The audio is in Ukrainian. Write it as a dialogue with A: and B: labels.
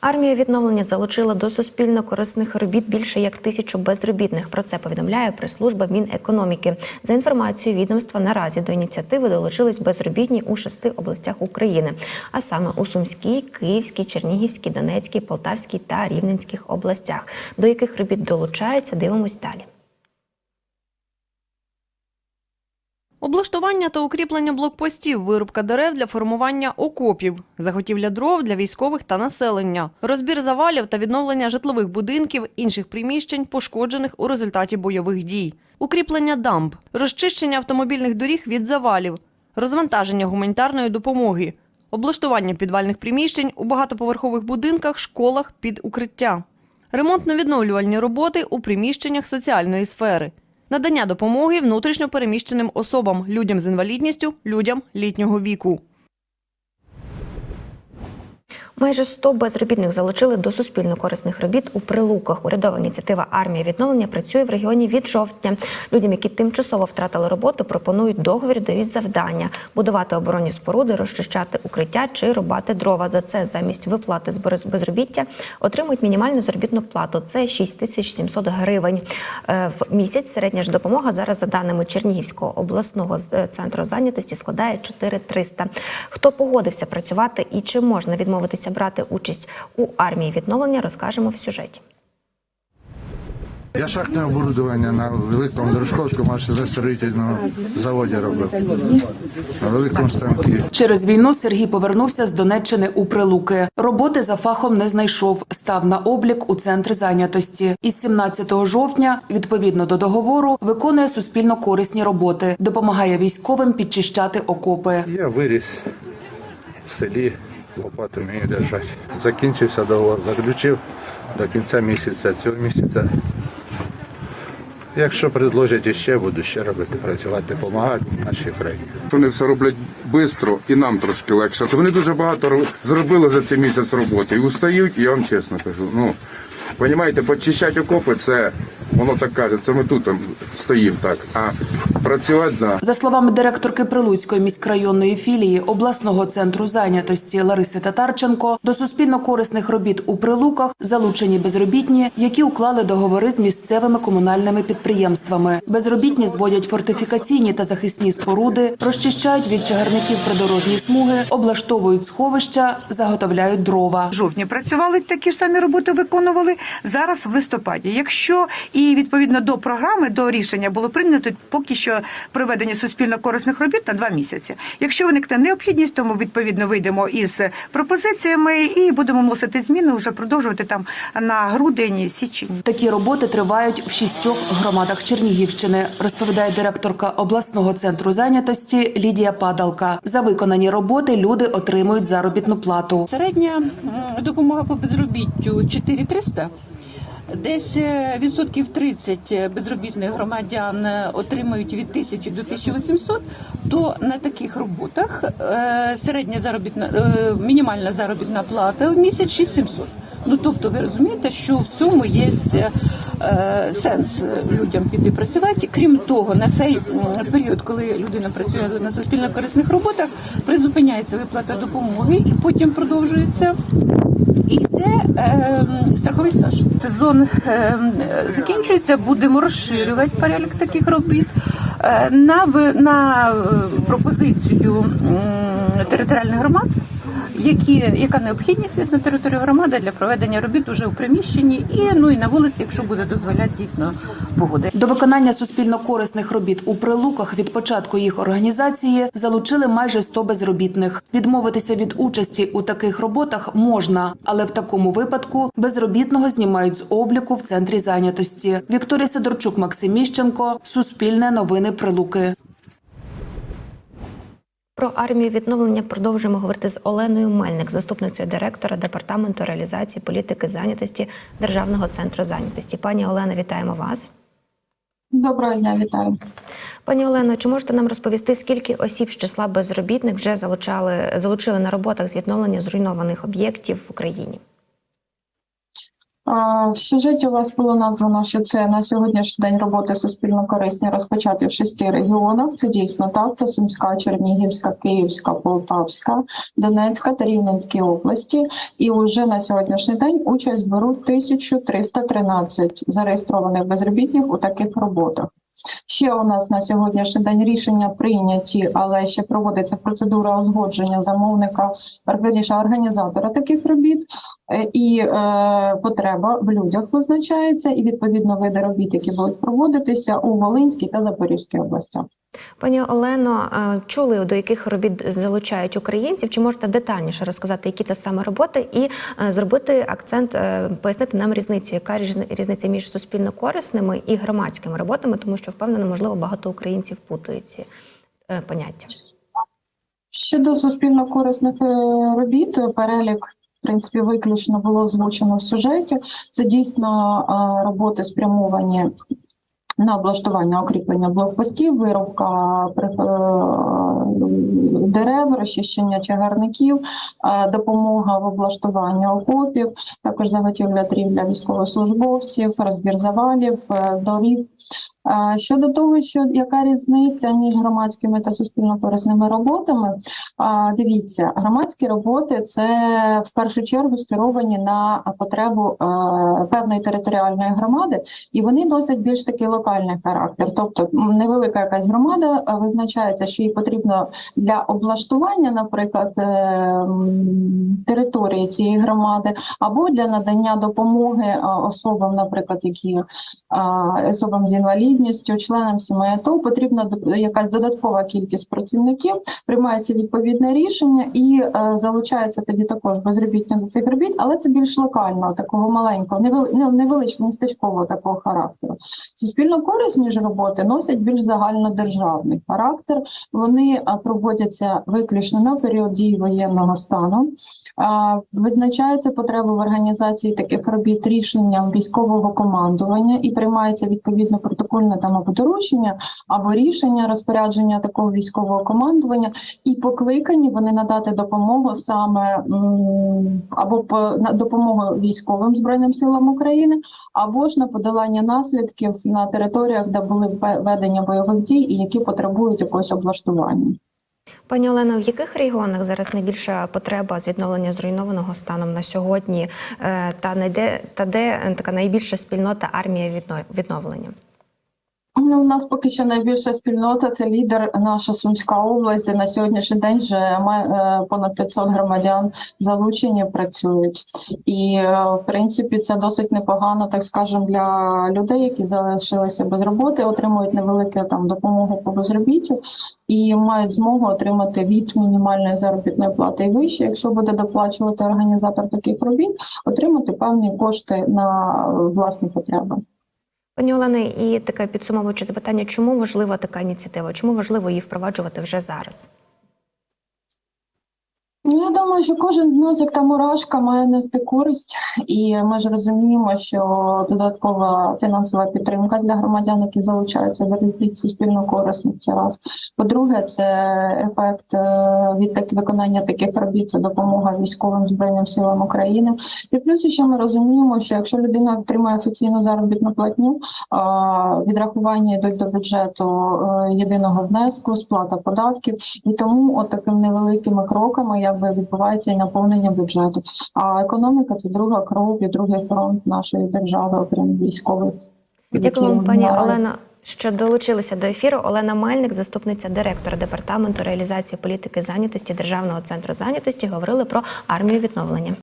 A: Армія відновлення залучила до суспільно корисних робіт більше як тисячу безробітних. Про це повідомляє прес-служба Мінекономіки. За інформацією відомства, наразі до ініціативи долучились безробітні у шести областях України, а саме у Сумській, Київській, Чернігівській, Донецькій, Полтавській та Рівненських областях. До яких робіт долучаються, дивимось далі.
B: Облаштування та укріплення блокпостів, вирубка дерев для формування окопів, заготівля дров для військових та населення, розбір завалів та відновлення житлових будинків, інших приміщень, пошкоджених у результаті бойових дій, укріплення дамб, розчищення автомобільних доріг від завалів, розвантаження гуманітарної допомоги, облаштування підвальних приміщень у багатоповерхових будинках, школах під укриття, ремонтно-відновлювальні роботи у приміщеннях соціальної сфери. Надання допомоги внутрішньо переміщеним особам, людям з інвалідністю, людям літнього віку.
A: Майже 100 безробітних залучили до суспільно корисних робіт у прилуках. Урядова ініціатива Армія відновлення працює в регіоні від жовтня. Людям, які тимчасово втратили роботу, пропонують договір, дають завдання будувати оборонні споруди, розчищати укриття чи рубати дрова. За це замість виплати з безробіття отримують мінімальну заробітну плату. Це 6700 гривень Е, в місяць. Середня ж допомога зараз, за даними Чернігівського обласного е, центру зайнятості, складає 4300. Хто погодився працювати і чи можна відмовитися брати участь у армії відновлення, розкажемо в сюжеті.
C: Я шахтне оборудування на великому Дорошковському машиностроїтельному заводі робив. На великому станкі.
D: Через війну Сергій повернувся з Донеччини у Прилуки. Роботи за фахом не знайшов. Став на облік у центр зайнятості. Із 17 жовтня, відповідно до договору, виконує суспільно корисні роботи, допомагає військовим підчищати окопи.
C: Я виріс в селі, лопату мені держать. Закінчився договор, заключив до кінця місяця. Цього місяця. Якщо предложать іще, буду ще робити, працювати, допомагати нашій країні.
E: Вони все роблять швидко і нам трошки легше. Вони дуже багато зробили за цей місяць роботи. І устають, я вам чесно кажу. Ну, Понімаєте, почищати окопи, це воно так каже, це ми тут там стоїмо так. А працювати, да.
D: За словами директорки Прилуцької міськрайонної філії обласного центру зайнятості Лариси Татарченко, до суспільно корисних робіт у Прилуках залучені безробітні, які уклали договори з місцевими комунальними підприємствами. Безробітні зводять фортифікаційні та захисні споруди, розчищають від чагарників придорожні смуги, облаштовують сховища, заготовляють дрова.
F: Жовтні працювали такі ж самі роботи, виконували зараз в листопаді. Якщо і відповідно до програми, до рішення було прийнято поки що проведення суспільно корисних робіт на два місяці. Якщо виникне необхідність, то ми відповідно вийдемо із пропозиціями і будемо вносити зміни, вже продовжувати там на грудень, січень.
D: Такі роботи тривають в шістьох громадах Чернігівщини, розповідає директорка обласного центру зайнятості Лідія Падалка. За виконані роботи люди отримують заробітну плату.
G: Середня допомога по безробіттю 4300. Десь е, відсотків 30 безробітних громадян е, отримують від 1000 до 1800, то на таких роботах е, середня заробітна е, мінімальна заробітна плата в місяць 6700. Ну тобто ви розумієте, що в цьому є е, сенс людям піти працювати. Крім того, на цей період, коли людина працює на суспільно корисних роботах, призупиняється виплата допомоги і потім продовжується. І йде е, страховий стаж. Сезон е, закінчується, будемо розширювати перелік таких робіт. Е, на, на е, пропозицію е, територіальних громад, які, яка необхідність є на території громади для проведення робіт уже у приміщенні і ну і на вулиці, якщо буде дозволяти дійсно погода.
D: До виконання суспільно корисних робіт у прилуках від початку їх організації залучили майже 100 безробітних. Відмовитися від участі у таких роботах можна, але в такому випадку безробітного знімають з обліку в центрі зайнятості. Вікторія Сидорчук, Максим Міщенко, Суспільне новини Прилуки.
A: Про армію відновлення продовжуємо говорити з Оленою Мельник, заступницею директора департаменту реалізації політики зайнятості Державного центру зайнятості. Пані Олена, вітаємо вас.
H: Доброго дня, вітаю.
A: Пані Олено, чи можете нам розповісти, скільки осіб з числа безробітних вже залучали залучили на роботах з відновлення зруйнованих об'єктів в Україні?
H: В сюжеті у вас було названо, що це на сьогоднішній день роботи суспільно корисні розпочаті в шести регіонах. Це дійсно так. Це Сумська, Чернігівська, Київська, Полтавська, Донецька та Рівненські області. І вже на сьогоднішній день участь беруть 1313 зареєстрованих безробітних у таких роботах. Ще у нас на сьогоднішній день рішення прийняті, але ще проводиться процедура узгодження замовника, верніше організатора таких робіт. Е, І е, потреба в людях визначається, і відповідно види робіт, які будуть проводитися у Волинській та Запорізькій областях.
A: Пані Олено, е, чули до яких робіт залучають українців? Чи можете детальніше розказати, які це саме роботи, і е, зробити акцент, е, пояснити нам різницю, яка різни- різниця між суспільно корисними і громадськими роботами, тому що впевнена, можливо, багато українців путають ці поняття.
H: Щодо суспільно корисних робіт, перелік. В принципі, виключно було озвучено в сюжеті. Це дійсно роботи спрямовані на облаштування укріплення блокпостів, виробка е, дерев, розчищення чагарників, е, допомога в облаштуванні окопів, також заготівля дрів для військовослужбовців, розбір завалів, е, доріг. Щодо того, що яка різниця між громадськими та суспільно-корисними роботами, Дивіться, громадські роботи це в першу чергу скеровані на потребу певної територіальної громади, і вони носять більш такий локальний характер. Тобто невелика якась громада визначається, що їй потрібно для облаштування, наприклад, е, території цієї громади, або для надання допомоги особам, наприклад, які особам з інвалідністю, членам сімей потрібна якась додаткова кількість працівників, приймається відповідне рішення і е, залучається тоді також безробітні до цих робіт, але це більш локально, такого маленького, невели- невеличкого містечкового такого характеру. Суспільно корисні ж роботи носять більш загальнодержавний характер. Вони проводяться виключно на період дії воєнного стану. А, Визначається потреба в організації таких робіт рішенням військового командування і приймається відповідно протокольне там або доручення або рішення розпорядження такого військового командування, і покликані вони надати допомогу саме або на допомогу військовим збройним силам України, або ж на подолання наслідків на територіях, де були вве- ведення бойових дій і які потребують якогось облаштування.
A: Пані Олено, в яких регіонах зараз найбільша потреба з відновлення зруйнованого станом на сьогодні, е, та не де та де е, така найбільша спільнота армія відно- відновлення?
H: Ну, у нас поки що найбільша спільнота це лідер наша Сумська область, де на сьогоднішній день вже має е, понад 500 громадян залучені працюють. І е, в принципі це досить непогано, так скажемо, для людей, які залишилися без роботи, отримують невелику там допомогу по безробіттю і мають змогу отримати від мінімальної заробітної плати і вище, якщо буде доплачувати організатор таких робіт, отримати певні кошти на е, власні потреби.
A: Пані Олени, і таке підсумовуюче запитання: чому важлива така ініціатива? Чому важливо її впроваджувати вже зараз?
H: Ну, Я думаю, що кожен з нас, як та мурашка, має нести користь, і ми ж розуміємо, що додаткова фінансова підтримка для громадян, які залучаються до робіт суспільно корисних, це раз. По-друге, це ефект е, від так, виконання таких робіт, це допомога військовим збройним силам України. І плюс ще ми розуміємо, що якщо людина отримує офіційну заробітну платню, відрахування йдуть до бюджету е, єдиного внеску, сплата податків, і тому от такими невеликими кроками якби відбувається і наповнення бюджету. А економіка це друга кров і другий фронт нашої держави, окрім військових.
A: Дякую вам, пані Олена. Що долучилися до ефіру. Олена Мельник, заступниця директора департаменту реалізації політики зайнятості Державного центру зайнятості, говорили про армію відновлення.